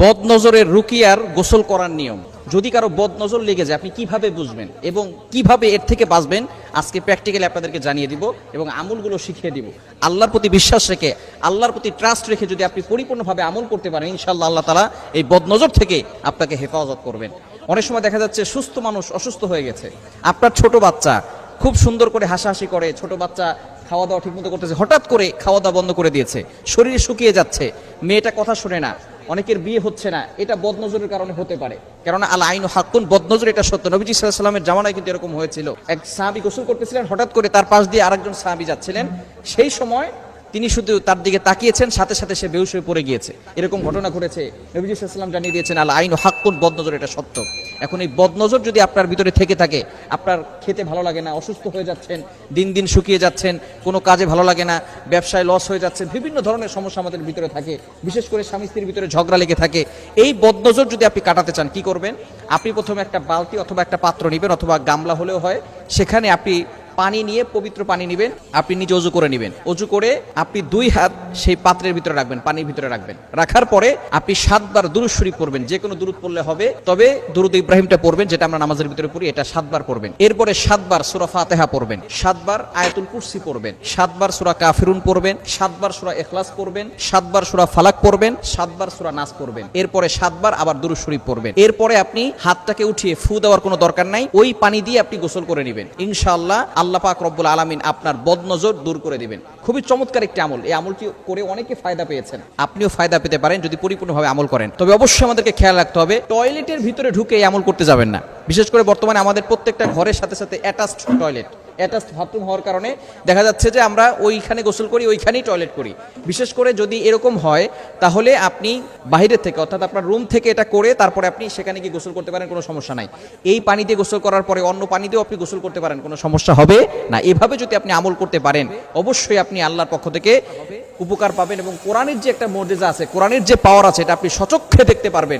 বদ নজরের রুকিয়ার গোসল করার নিয়ম। যদি কারও বদ নজর লেগে যায়, আপনি কীভাবে বুঝবেন? এবং কীভাবে এর থেকে বাঁচবেন? আজকে প্র্যাকটিক্যালি আপনাদেরকে জানিয়ে দিব এবং আমলগুলো শিখিয়ে দিব। আল্লাহর প্রতি বিশ্বাস রেখে, আল্লাহর প্রতি ট্রাস্ট রেখে যদি আপনি পরিপূর্ণভাবে আমল করতে পারেন, ইনশাআল্লাহ আল্লাহ তালা এই বদ নজর থেকে আপনাকে হেফাজত করবেন। অনেক সময় দেখা যাচ্ছে সুস্থ মানুষ অসুস্থ হয়ে গেছে। আপনার ছোট বাচ্চা খুব সুন্দর করে হাসাহাসি করে, ছোট বাচ্চা খাওয়া দাওয়া ঠিকমতো করতেছে, হঠাৎ করে খাওয়া দাওয়া বন্ধ করে দিয়েছে। শরীর শুকিয়ে যাচ্ছে। মেয়েটা কথা শোনে না। অনেকের বিয়ে হচ্ছে না, এটা বদনজরের কারণে হতে পারে। কেননা আল আইন হাক্কুন, বদনজর এটা সত্য। নবীজি সাল্লামের জামানায় কিন্তু এরকম হয়েছিল। এক সাহাবি গোসল করতেছিলেন, হঠাৎ করে তার পাশ দিয়ে আরেকজন সাহাবি যাচ্ছিলেন। সেই সময় তিনি শুধু তার দিকে তাকিয়েছেন, সাথে সাথে সে বেহুশ হয়ে পড়ে গিয়েছে। এরকম ঘটনা ঘটেছে নবীজি সাল্লাম জানিয়ে দিয়েছেন আল আইন হাক্কুন, বদনজর, এটা সত্য। এখন এই বদনজর যদি আপনার ভিতরে থেকে থাকে, আপনার খেতে ভালো লাগে না, অসুস্থ হয়ে যাচ্ছেন, দিন দিন শুকিয়ে যাচ্ছেন, কোনো কাজে ভালো লাগে না, ব্যবসায় লস হয়ে যাচ্ছে বিভিন্ন ধরনের সমস্যা আমাদের ভিতরে থাকে, বিশেষ করে স্বামী স্ত্রীর ভিতরে ঝগড়া লেগে থাকে, এই বদনজর যদি আপনি কাটাতে চান, কি করবেন? আপনি প্রথমে একটা বালতি অথবা একটা পাত্র নেবেন, অথবা গামলা হলেও হয়, সেখানে আপনি পানি নিয়ে পবিত্র পানি নেবেন, আপনি নিজে অজু করে নেবেন। অজু করে আপনি দুই হাত সেই পাত্রের ভিতরে রাখবেন, পানির ভিতরে রাখবেন। রাখার পরে আপনি সাতবার দুরুদ শরীফ পড়বেন, যে কোনো দুরুদ পড়লে হবে। তবে দুরুদ ইব্রাহিমটা পড়বেন, যেটা আমরা নামাজের ভিতরে পড়ি, এটা সাতবার পড়বেন। এরপরে সাতবার সুরা ফাতেহা পড়বেন, সাতবার আয়াতুল কুরসি পড়বেন, সাতবার সুরা কাফিরুন পড়বেন, সাতবার সুরা এখলাস পড়বেন, সাতবার সুরা ফালাক পড়বেন, সাতবার সুরা নাস পড়বেন। এরপরে সাতবার আবার দুরুদ শরীফ পড়বেন। এরপরে আপনি হাতটাকে উঠিয়ে ফু দেওয়ার কোনো দরকার নাই, ওই পানি দিয়ে আপনি গোসল করে নেবেন। ইনশাআল্লাহ আল্লাহ পাক রব্বুল আলমিন আপনার বদনজর দূর করে দিবেন। খুবই চমৎকার একটি আমল। এই আমলটি করে অনেকে ফায়দা পেয়েছেন। আপনিও ফায়দা পেতে পারেন যদি পরিপূর্ণভাবে আমল করেন। তবে অবশ্যই আমাদেরকে খেয়াল রাখতে হবে, টয়লেটের ভিতরে ঢুকে এই আমল করতে যাবেন না। বিশেষ করে বর্তমানে আমাদের প্রত্যেকটা ঘরের সাথে সাথে অ্যাটাচড টয়লেট অ্যাটাচড বাথরুম হওয়ার কারণে দেখা যাচ্ছে যে আমরা ওইখানে গোসল করি, ওইখানেই টয়লেট করি। বিশেষ করে যদি এরকম হয়, তাহলে আপনি বাইরের থেকে, অর্থাৎ আপনার রুম থেকে এটা করে তারপরে আপনি সেখানে গিয়ে গোসল করতে পারেন, কোনো সমস্যা নাই। এই পানি দিয়ে গোসল করার পরে অন্য পানি দিয়েও আপনি গোসল করতে পারেন, কোনো সমস্যা হবে না। এভাবে যদি আপনি আমল করতে পারেন, অবশ্যই আপনি আল্লাহর পক্ষ থেকে উপকার পাবেন এবং কোরআনের যে একটা মর্যাদা আছে, কোরআনের যে পাওয়ার আছে, এটা আপনি সচক্ষে দেখতে পারবেন।